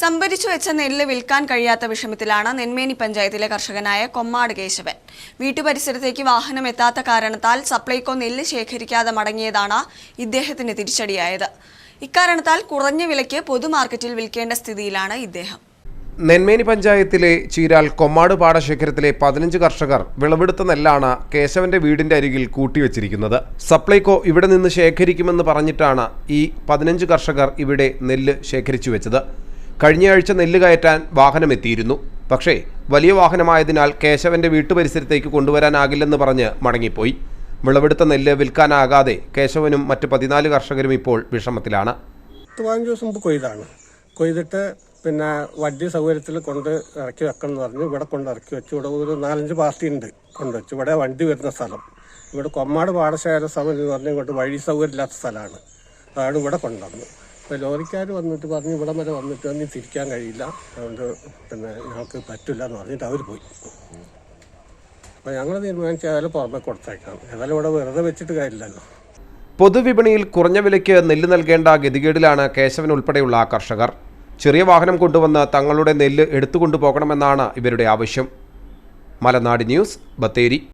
സംഭരിച്ചു വെച്ച നെല്ല് വിൽക്കാൻ കഴിയാത്ത വിഷമത്തിലാണ് നെന്മേനി പഞ്ചായത്തിലെ കർഷകനായ കൊമ്മാട് കേശവൻ. വീട്ടുപരിസരത്തേക്ക് വാഹനം എത്താത്ത കാരണത്താൽ സപ്ലൈകോ നെല്ല് ശേഖരിക്കാതെ മടങ്ങിയതാണ് ഇദ്ദേഹത്തിന് തിരിച്ചടിയായത്. ഇക്കാരണത്താൽ കുറഞ്ഞ വിലയ്ക്ക് പൊതുമാർക്കറ്റിൽ വിൽക്കേണ്ട സ്ഥിതിയിലാണ് ഇദ്ദേഹം. നെന്മേനി പഞ്ചായത്തിലെ ചീരാൽ കൊമ്മാട് പാടശേഖരത്തിലെ പതിനഞ്ച് കർഷകർ വിളവെടുത്ത നെല്ലാണ് കേശവന്റെ വീടിന്റെ അരികിൽ കൂട്ടിവെച്ചിരിക്കുന്നത്. സപ്ലൈകോ ഇവിടെ നിന്ന് ശേഖരിക്കുമെന്ന് പറഞ്ഞിട്ടാണ് ഈ പതിനഞ്ച് കർഷകർ ഇവിടെ നെല്ല് ശേഖരിച്ചു വെച്ചത്. കഴിഞ്ഞയാഴ്ച നെല്ല് കയറ്റാൻ വാഹനമെത്തിയിരുന്നു. പക്ഷേ വലിയ വാഹനമായതിനാൽ കേശവന്റെ വീട്ടുപരിസരത്തേക്ക് കൊണ്ടുവരാനാകില്ലെന്ന് പറഞ്ഞ് മടങ്ങിപ്പോയി. വിളവെടുത്ത നെല്ല് വിൽക്കാനാകാതെ കേശവനും മറ്റ് പതിനാല് കർഷകരും ഇപ്പോൾ വിഷമത്തിലാണ്. കൊയ്താണ്. കൊയ്തിട്ട് പിന്നെ വണ്ടി സൗകര്യത്തിൽ കൊണ്ട് ഇറക്കി വെക്കണം എന്ന് പറഞ്ഞ്. ഇവിടെ കൊണ്ട് ഇറക്കി വെച്ചു. ഇവിടെ ഒരു നാലഞ്ച് പാർട്ടി ഉണ്ട് കൊണ്ടുവച്ചു ഇവിടെ വണ്ടി വരുന്ന സ്ഥലം. ഇവിടെ കൊമ്മാട് പാടശേഖര സമയം എന്ന് പറഞ്ഞ് ഇങ്ങോട്ട് വഴി സൗകര്യം ഇല്ലാത്ത സ്ഥലമാണ്. അതാണ് ഇവിടെ കൊണ്ടുവന്നു അപ്പോൾ ലോറിക്കാർ വന്നിട്ട് പറഞ്ഞ് ഇവിടം വരെ വന്നിട്ട് വന്ന് തിരിക്കാൻ കഴിയില്ല. അതുകൊണ്ട് പിന്നെ ഞങ്ങൾക്ക് പറ്റില്ല എന്ന് പറഞ്ഞിട്ട് അവർ പോയി. അപ്പോൾ ഞങ്ങൾ തീരുമാനിച്ച ഏതായാലും പുറമെ കൊടുത്തേക്കാം. ഏതായാലും ഇവിടെ വെറുതെ വെച്ചിട്ട് കാര്യമില്ലല്ലോ. പൊതുവിപണിയിൽ കുറഞ്ഞ വിലയ്ക്ക് നെല്ല് നൽകേണ്ട ഗതികേടിലാണ് കേശവൻ ഉൾപ്പെടെയുള്ള കർഷകർ. ചെറിയ വാഹനം കൊണ്ടുവന്ന് തങ്ങളുടെ നെല്ല് എടുത്തുകൊണ്ടു പോകണമെന്നാണ് ഇവരുടെ ആവശ്യം. മലനാട് ന്യൂസ് ബത്തേരി.